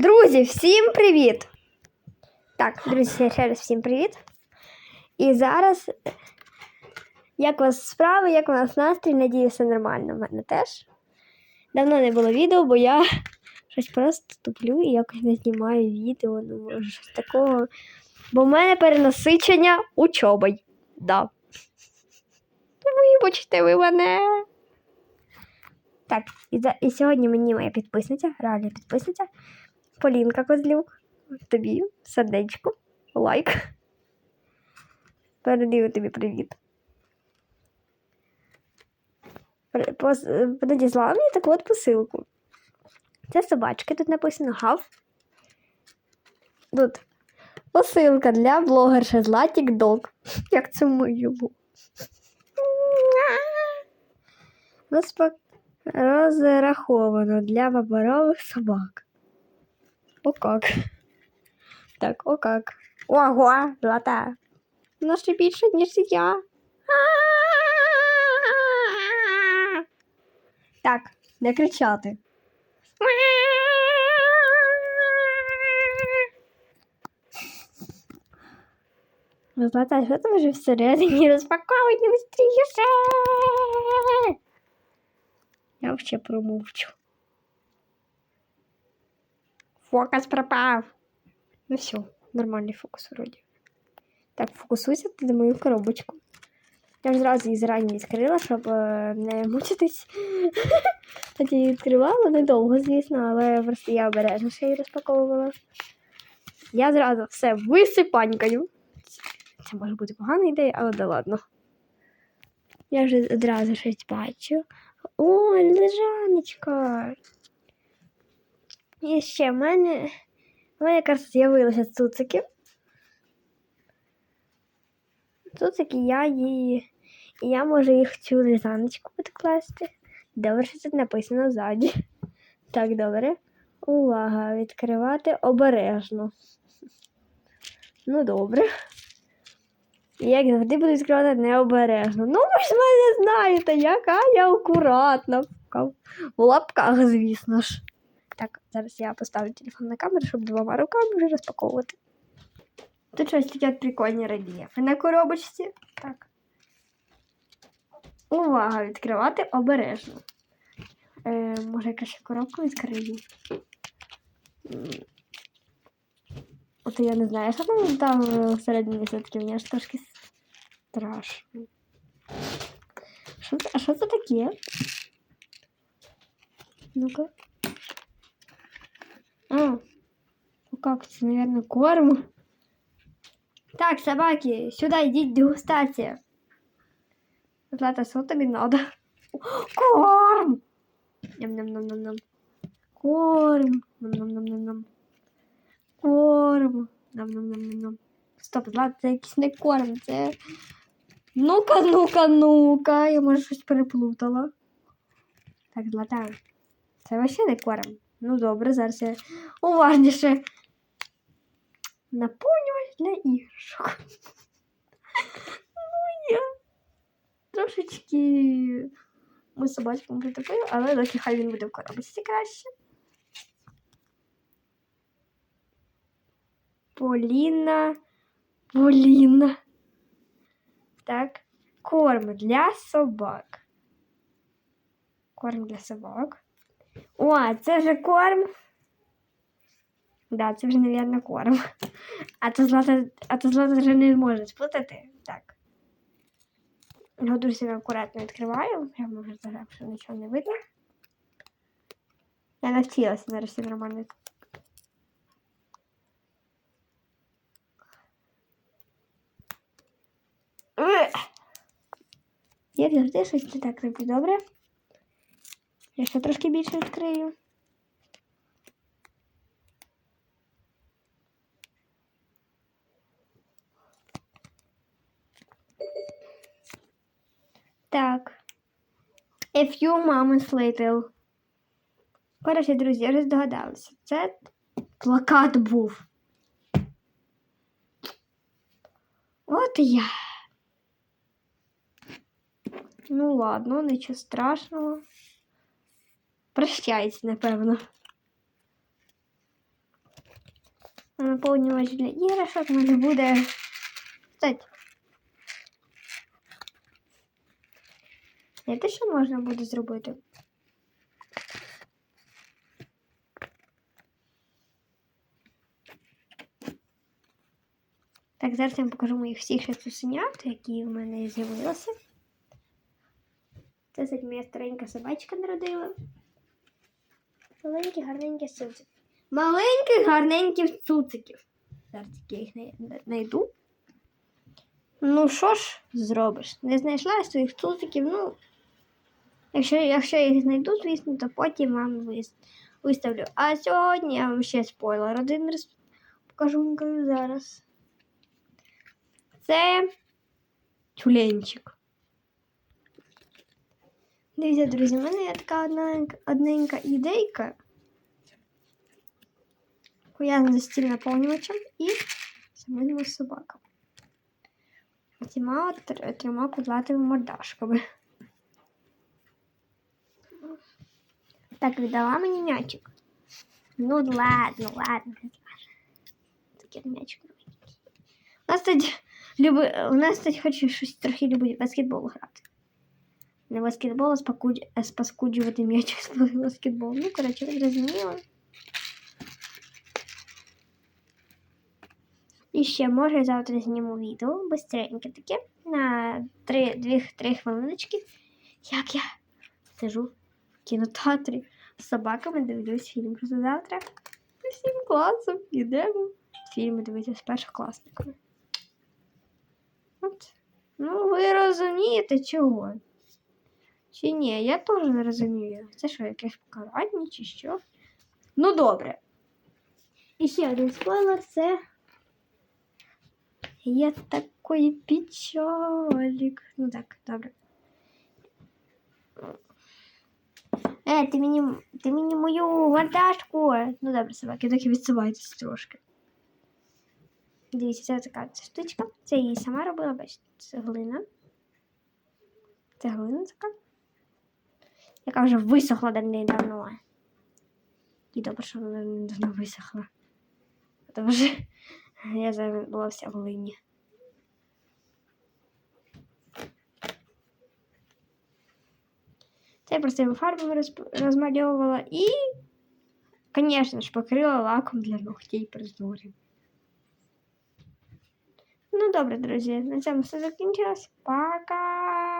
Друзі, всім привіт! Так, друзі, ще раз всім привіт. І зараз, як у вас справи, як у вас настрій, надію, все нормально. У мене теж. Давно не було відео, бо я щось просто туплю і якось не знімаю відео, ну, може, щось такого. Бо в мене перенасичення учобою. Да. Вибачте ви мене. Так, і, і сьогодні мені моя підписниця, реальна підписниця, Полінка Козлюк. Тобі сердечко, лайк. Передаю тобі привіт. Надіслала мені таку от посилку. Це собачки, тут написано гав. Тут посилка для блогерши Златік Дог. Як це мило. Розпак... Розраховано для виборових собак. О как. Так, о как. Ого, злата. Вона ще більше, ніж я. Так, не кричати. Ну, Злата, що там вже всередині розпаковують не быстріше? Я вообще промовчу. Фокус пропав. Ну все, нормальний фокус вроді. Так, фокусуйся ти на мою коробочку. Я ж зразу її зарані відкрила, щоб е, не мучитись. Тоді її відкривала недовго, звісно, але просто я обережно ще її розпаковувала. Я зразу все висипанькаю. Це може бути погана ідея, але да ладно. Я вже одразу щось бачу. Ой, лежаночка. І ще в мене. В мене якраз з'явилися цуцики. Цуцики я її. І я можу їх в цю лежаночку підкласти. Добре, що тут написано ззаді. Так, добре. Увага! Відкривати обережно. Ну, добре. Як завжди буду відкривати необережно. Ну, ви ж мене знаєте, яка я акуратна. В лапках, звісно ж. Так, зараз я поставлю телефон на камеру, щоб двома руками вже розпаковувати. Тут щось таке прикольні рельєфи на коробочці. Так. Увага! Відкривати обережно. Е, може, я краще коробку відкрию. От я не знаю, що там там всередині все-таки мені аж трошки страшно. Що це, а що це таке? Ну-ка. Как это, наверное, корм. Так, собаки, сюда идите, дегустация. Злата, что тебе надо? Корм! Ням-ням-ням-ням-ням. Корм. Ням-ням-ням-ням-ням. Корм. Ням-ням-ням-ням. Стоп, Злата, це якийсь не корм, це... Ну-ка, ну-ка, ну-ка. Я, може, щось переплутала. Так, Злата. Це вообще не корм. Ну, добре, зараз я уважніше. Наповнювач для іграшок. Ну, я трошечки ми з собачком притопили, але доки хай він буде в коробочці краще. Поліна. Поліна. Так. Корм для собак. Корм для собак. О, це вже корм. Да, це вже, мабуть, корм. А то злата, а то злата вже не зможе сплутати. Так. Його дуже сильно акуратно відкриваю. Прямо вже зараз, що нічого не видно. Я навчилася нарешті нормально. Ех! Як завжди щось не так роблю, добре? Я ще трошки більше відкрию. Так. A few moments later. Коротше, друзі, я вже здогадалася. Це плакат був. От і я. Ну ладно, нічого страшного. Прощайте, напевно. Наповнювач для іграшок мене буде. Кстати. Знаєте, що можна буде зробити? Так, зараз я вам покажу моїх всіх цуценят, які в мене з'явилися. Це кстати, моя старенька собачка народила. Маленькі гарненькі цуцики. Маленьких гарненьких цуциків. Зараз я їх знайду. Ну, що ж зробиш? Не знайшла своїх цуциків, ну. Якщо, якщо я їх знайду, звісно, то потім вам виставлю. А сьогодні я вам ще спойлер один раз покажу зараз. Це тюленчик. Дивіться, друзі, в мене є така одненька, одненька ідейка. Пов'язана з цим наповнювачем і самими собаками. Оціма трьома кудлатими мордашками. Так, віддала мені м'ячик. Ну ладно, ладно. Такий м'ячик. У нас тут люби... у нас тут хоче щось трохи любить баскетбол грати. Не баскетбол, спокуд... спаскуджувати м'яч з баскетбол. Ну, коротше, ви зрозуміли. І ще, може, завтра зніму відео бистреньке таке на 2-3 хвилиночки, як я сижу кінотеатрі з собаками, дивлюсь фільм. Завтра усім класом йдемо фільми дивитися з першокласниками. От. Ну, ви розумієте, чого? Чи ні? Я теж не розумію. Це що, якесь покарання чи що? Ну, добре. І ще один спойлер це. Я такий печалик. Ну так, добре. Е, ти мені, ти мені мою мордашку. Ну добре, собаки, доки відсувайтеся трошки. Дивіться, це така штучка. Це я її сама робила, бачите, це глина. Це глина така. Яка вже висохла давно. І добре, що вона давно висохла. Тому що я була вся в глині. Це я просто фарбами розп- розмальовувала і, звісно ж, покрила лаком для ногтей прозорим. Ну, добре, друзі, на цьому все закінчилось. Пока!